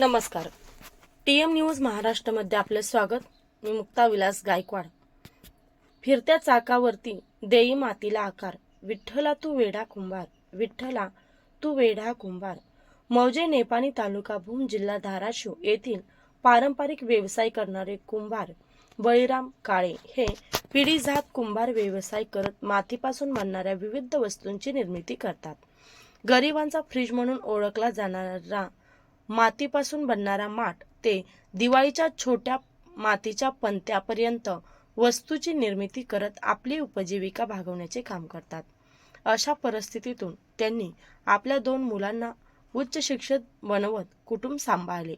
नमस्कार. T M news महाराष्ट्रामध्ये आपलं स्वागत. मी मुक्ता विलास गायकवाड. फिरत्या चाकावरती देई मातीला आकार. विठ्ठला तू वेढा कुंभार. विठ्ठला तू वेढा कुंभार. मौजे नेपाणी तालुका भूम जिल्हा धाराशिव येथील पारंपरिक व्यवसाय करणारे कुंभार. बळीराम काळे हे पिढीजात कुंभार व्यवसाय करत मातीपासून बनणाऱ्या विविध वस्तूंची निर्मिती करतात. गरिबांचा फ्रीज म्हणून ओळखला जाणारा मातीपासून बनणारा माठ ते दिवाळीच्या छोट्या मातीच्या पंत्यापर्यंत वस्तूची निर्मिती करत आपली उपजीविका भागवण्याचे काम करतात. अशा परिस्थितीतून त्यांनी आपल्या दोन मुलांना उच्च शिक्षित बनवत कुटुंब सांभाळले.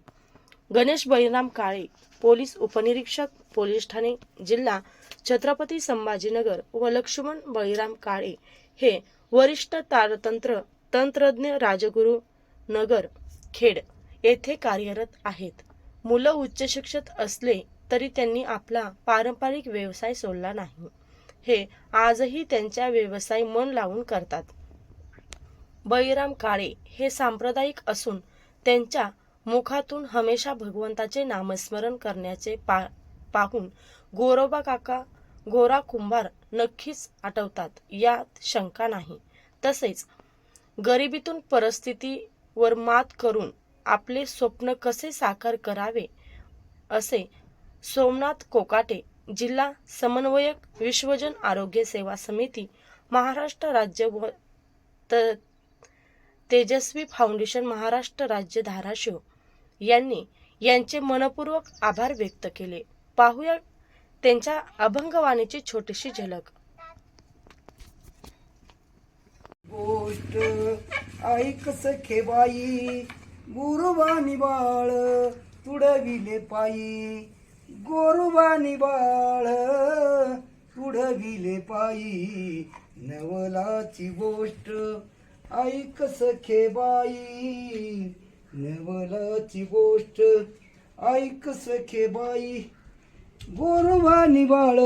गणेश बळीराम काळे पोलीस उपनिरीक्षक पोलीस ठाणे जिल्हा छत्रपती संभाजीनगर व लक्ष्मण बळीराम काळे हे वरिष्ठ तारतंत्र तंत्रज्ञ राजगुरू नगर खेड येथे कार्यरत आहेत. मुलं उच्च शिक्षित असले तरी त्यांनी आपला पारंपरिक व्यवसाय सोडला नाही. हे आजही त्यांच्या व्यवसाय मन लावून करतात. बळीराम काळे हे सांप्रदायिक असून त्यांच्या मुखातून हमेशा भगवंताचे नामस्मरण करण्याचे पा पाहून गोरोबा काका गोरा कुंभार नक्कीच आठवतात. यात शंका नाही. तसेच गरिबीतून परिस्थितीवर मात करून आपले स्वप्न कसे साकार करावे? असे सोमनाथ कोकाटे जिल्हा समन्वयक विश्वजन आरोग्य सेवा समिती महाराष्ट्र राज्य व त- तेजस्वी फाउंडेशन महाराष्ट्र राज्य धाराशिव यांनी यांचे मनपूर्वक आभार व्यक्त केले. पाहूया त्यांच्या अभंगवाणीची छोटीशी झलक. गोष्ट ऐक सखे बाई गुरुबानी बाळ तुडविले पायी. गोरुबानी बाळ तुडविले पायी. नवलाची गोष्ट ऐक सखे बाई. नवलाची गोष्ट ऐक सखे बाई. गोरुबानी बाळ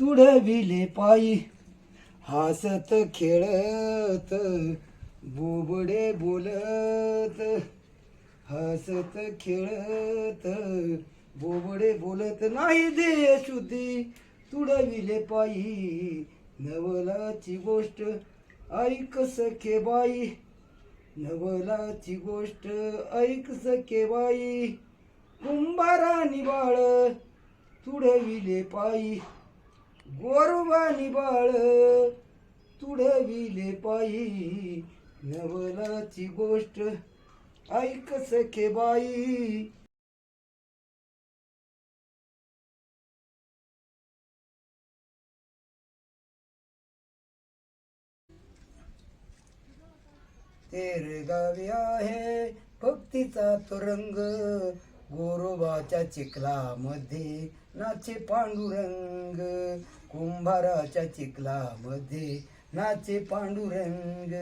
तुडविले पायी. हसत खेळत बोबडे बोलत हसत खेळत बोबडे बोलत नाही दे शुद्धी तुडविले पायी नवलाची गोष्ट ऐक सखे बाई नवलाची गोष्ट ऐक सखे बाई कुंभारा निबाळ तुडविले पायी गोरवा निबाळ तुडविले पायी नवलाची गोष्ट ऐक सखे बाई. तेरे गावी आहे भक्तीचा तो रंग गोरोबाच्या चिखलामध्ये नाचे पांडुरंग. कुंभाराच्या चिखलामध्ये नाचे पांडुरंग.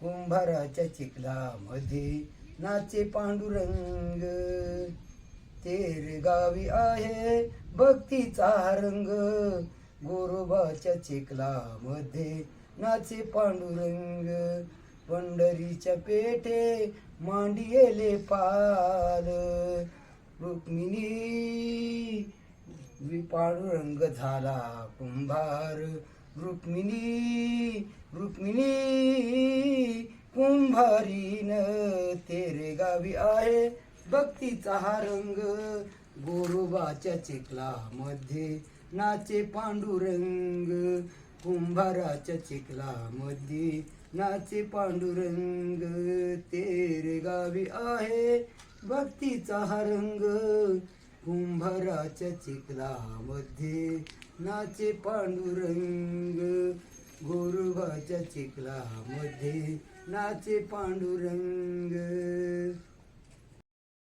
कुंभाराच्या चिखलामध्ये नाचे पांडुरंग. तेर गावी आहे भक्तीचा रंग. गोरोबाच्या चिखलामध्ये नाचे पांडुरंग. पंढरीच्या पेठे मांडियेले पाल. रुक्मिणी वि- पांडुरंग झाला कुंभार. रुक्मिणी रुक्मिणी. कुंभारीन तेरे गावी आहे. भक्तीचा हा रंग गोरोबाच्या चिखलामध्ये नाचे पांडुरंग कुंभाराच्या चिखलामध्ये नाचे पांडुरंग तेरे गावी आहे. भक्तीचा हा रंग कुंभाराच्या चिखलामध्ये नाचे पांडुरंग गोरुबाच्या चिखलामध्ये नाचे पांडुरंग।